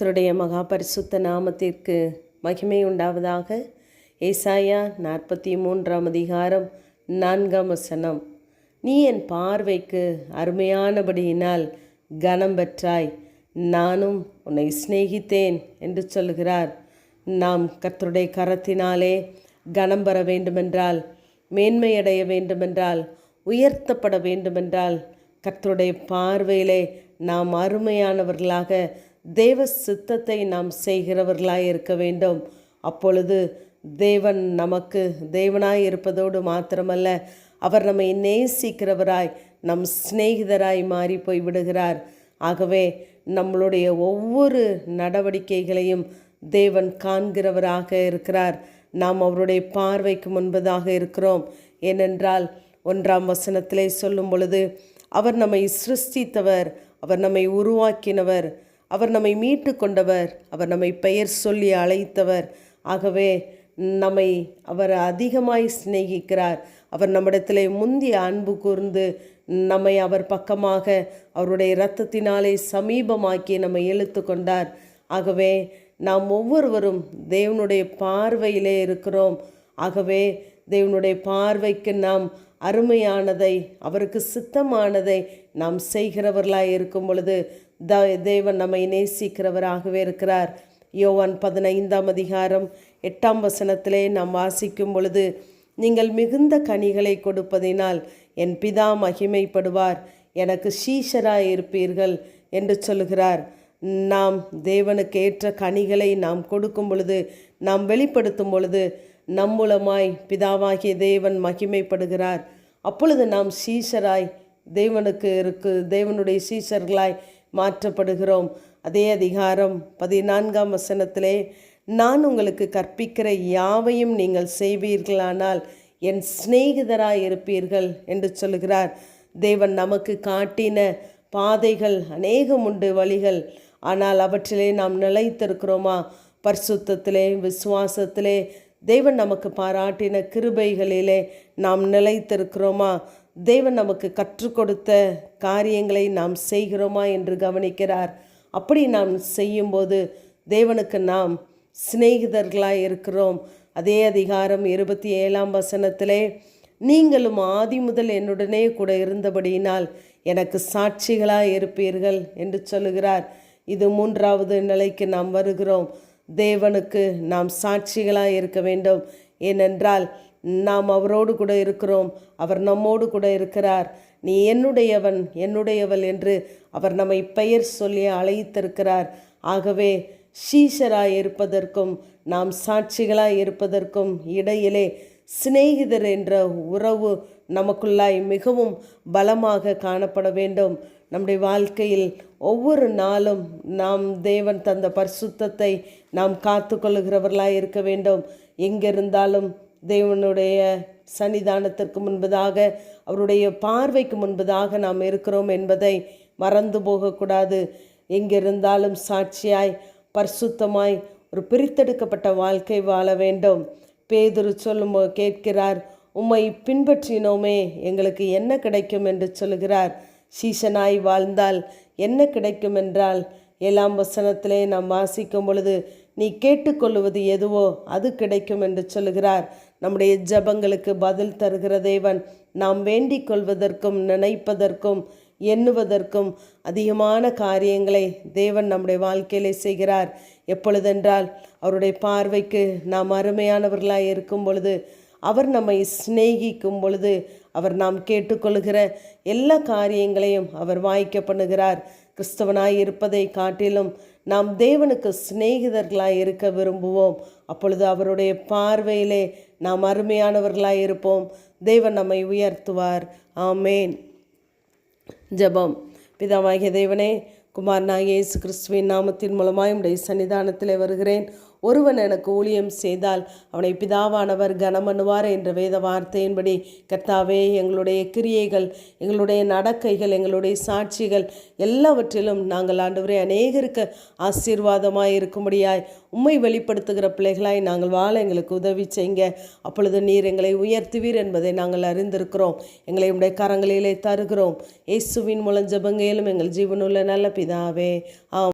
கர்த்தருடைய மகா பரிசுத்த நாமத்திற்கு மகிமை உண்டாவதாக. ஏசாயா நாற்பத்தி மூன்றாம் அதிகாரம் நான்காம் வசனம். நீ என் பார்வைக்கு அருமையானபடியினால் கனம் பெற்றாய். நானும் உன்னை சிநேகித்தேன் என்று சொல்கிறார் நாம் கர்த்தருடைய கரத்தினாலே கனம் பெற வேண்டுமென்றால் மேன்மையடைய வேண்டுமென்றால் உயர்த்தப்பட வேண்டுமென்றால் கர்த்தருடைய பார்வையிலே நாம் அருமையானவர்களாக தேவ சித்தத்தை நாம் செய்கிறவர்களாய் இருக்க வேண்டும். அப்பொழுது தேவன் நமக்கு தேவனாய் இருப்பதோடு மாத்திரமல்ல அவர் நம்மை நேசிக்கிறவராய் நம் சிநேகிதராய் மாறி போய் விடுகிறார். ஆகவே நம்மளுடைய ஒவ்வொரு நடவடிக்கைகளையும் தேவன் காண்கிறவராக இருக்கிறார். நாம் அவருடைய பார்வைக்கு முன்பதாக இருக்கிறோம். ஏனென்றால் ஒன்றாம் வசனத்திலே சொல்லும் பொழுது அவர் நம்மை சிருஷ்டித்தவர் அவர் நம்மை உருவாக்கினவர் அவர் நம்மை மீட்டு கொண்டவர். அவர் நம்மை பெயர் சொல்லி அழைத்தவர். ஆகவே நம்மை அவர் அதிகமாய் சிநேகிக்கிறார். அவர் நம்மிடத்திலே முந்திய அன்பு கூர்ந்து நம்மை அவர் பக்கமாக அவருடைய இரத்தத்தினாலே சமீபமாக்கி நம்மை இழுத்து கொண்டார். ஆகவே நாம் ஒவ்வொருவரும் தேவனுடைய பார்வையிலே இருக்கிறோம். ஆகவே தேவனுடைய பார்வைக்கு நாம் அருமையானதை அவருக்கு சித்தமானதை நாம் செய்கிறவர்களாய் இருக்கும் பொழுது த தேவன் நம்மை நேசிக்கிறவராகவே இருக்கிறார். யோவான் பதினைந்தாம் அதிகாரம் எட்டாம் வசனத்திலே நாம் வாசிக்கும் பொழுது நீங்கள் மிகுந்த கனிகளை கொடுப்பதினால் என் பிதா மகிமைப்படுவார். எனக்கு சீஷராய் இருப்பீர்கள் என்று சொல்கிறார். நாம் தேவனுக்கு ஏற்ற கனிகளை நாம் கொடுக்கும் பொழுது நாம் வெளிப்படுத்தும் பொழுது நம் மூலமாய் பிதாவாகிய தேவன் மகிமைப்படுகிறார். அப்பொழுது நாம் சீஷராய் தேவனுக்கு இருக்கு தேவனுடைய சீஷர்களாய் மாற்றப்படுகிறோம். அதே அதிகாரம் பதினான்காம் வசனத்திலே நான் உங்களுக்கு கற்பிக்கிற யாவையும் நீங்கள் செய்வீர்களானால் என் சிநேகிதராக இருப்பீர்கள் என்று சொல்கிறார் தேவன் நமக்கு காட்டின பாதைகள் அநேகம் உண்டு வழிகள். ஆனால் அவற்றிலே நாம் நிலைத்திருக்கிறோமா? பரிசுத்தத்திலே விசுவாசத்திலே தேவன் நமக்கு பாராட்டின கிருபைகளிலே நாம் நிலைத்திருக்கிறோமா? தேவன் நமக்கு கற்றுக் கொடுத்த காரியங்களை நாம் செய்கிறோமா என்று கவனிக்கிறார். அப்படி நாம் செய்யும்போது தேவனுக்கு நாம் சிநேகிதர்களாக இருக்கிறோம். அதே அதிகாரம் இருபத்தி ஏழாம் வசனத்திலே நீங்களும் ஆதி முதல் என்னுடனே கூட இருந்தபடியினால் எனக்கு சாட்சிகளாக இருப்பீர்கள் என்று சொல்லுகிறார். இது மூன்றாவது நிலைக்கு நாம் வருகிறோம். தேவனுக்கு நாம் சாட்சிகளாக இருக்க வேண்டும். ஏனென்றால் நாம் அவரோடு கூட இருக்கிறோம். அவர் நம்மோடு கூட இருக்கிறார். நீ என்னுடையவன் என்னுடையவள் என்று அவர் நம்மை பெயர் சொல்லி அழைத்திருக்கிறார். ஆகவே ஷீஷராய் இருப்பதற்கும் நாம் சாட்சிகளாய் இருப்பதற்கும் இடையிலே சிநேகிதர் என்ற உறவு நமக்குள்ளாய் மிகவும் பலமாக காணப்பட வேண்டும். நம்முடைய வாழ்க்கையில் ஒவ்வொரு நாளும் நாம் தேவன் தந்த பரிசுத்தத்தை நாம் காத்து இருக்க வேண்டும். எங்கிருந்தாலும் தேவனுடைய சன்னிதானத்திற்கு முன்பதாக அவருடைய பார்வைக்கு முன்பதாக நாம் இருக்கிறோம் என்பதை மறந்து போகக்கூடாது. எங்கிருந்தாலும் சாட்சியாய் பரிசுத்தமாய் ஒரு பிரித்தெடுக்கப்பட்ட வாழ்க்கை வாழ வேண்டும். பேதுரு சொல்லும் கேட்கிறார் உம்மை பின்பற்றினோமே எங்களுக்கு என்ன கிடைக்கும்? என்று சொல்கிறார் சீசனாய் வாழ்ந்தால் என்ன கிடைக்கும் என்றால் ஏழாம் வசனத்திலே நாம் வாசிக்கும் பொழுது நீ கேட்டுக்கொள்வது எதுவோ அது கிடைக்கும் என்று சொல்கிறார் நம்முடைய ஜபங்களுக்கு பதில் தருகிற தேவன். நாம் வேண்டிக் கொள்வதற்கும் நினைப்பதற்கும் எண்ணுவதற்கும் அதிகமான காரியங்களை தேவன் நம்முடைய வாழ்க்கையிலே செய்கிறார். எப்பொழுதென்றால் அவருடைய பார்வைக்கு நாம் அருமையானவர்களாக இருக்கும் பொழுது அவர் நம்மை சிநேகிக்கும் பொழுது அவர் நாம் கேட்டுக்கொள்கிற எல்லா காரியங்களையும் அவர் வாய்க்க பண்ணுகிறார். கிறிஸ்தவனாய் இருப்பதை காட்டிலும் நாம் தேவனுக்கு சிநேகிதர்களாய் இருக்க விரும்புவோம். அப்பொழுது அவருடைய பார்வையிலே நாம் அருமையானவர்களாக இருப்போம். தேவன் நம்மை உயர்த்துவார். ஆமேன். ஜபம். பிதாவாகிய தேவனே குமாரனாகிய இயேசு கிறிஸ்துவின் நாமத்தின் மூலமாய் உடைய சன்னிதானத்தில் வருகிறேன். ஒருவன் எனக்கு ஊழியம் செய்தால் அவனை பிதாவானவர் கனமண்ணுவார் என்ற வேத வார்த்தையின்படி கர்த்தாவே எங்களுடைய கிரியைகள் எங்களுடைய நடக்கைகள் எங்களுடைய சாட்சிகள் எல்லாவற்றிலும் நாங்கள் ஆண்டவரே அநேகருக்கு ஆசீர்வாதமாக இருக்கும்படியாய் உண்மை வெளிப்படுத்துகிற பிள்ளைகளாய் நாங்கள் வாழ எங்களுக்கு உதவி செய்யுங்க. அப்பொழுது நீர் எங்களை உயர்த்துவீர் என்பதை நாங்கள் அறிந்திருக்கிறோம். எங்களை உடைய கரங்களிலே தருகிறோம். இயேசுவின் மூலம் ஜபங்கையிலும் எங்கள் ஜீவனுள்ள நல்ல പിതാവേ ആ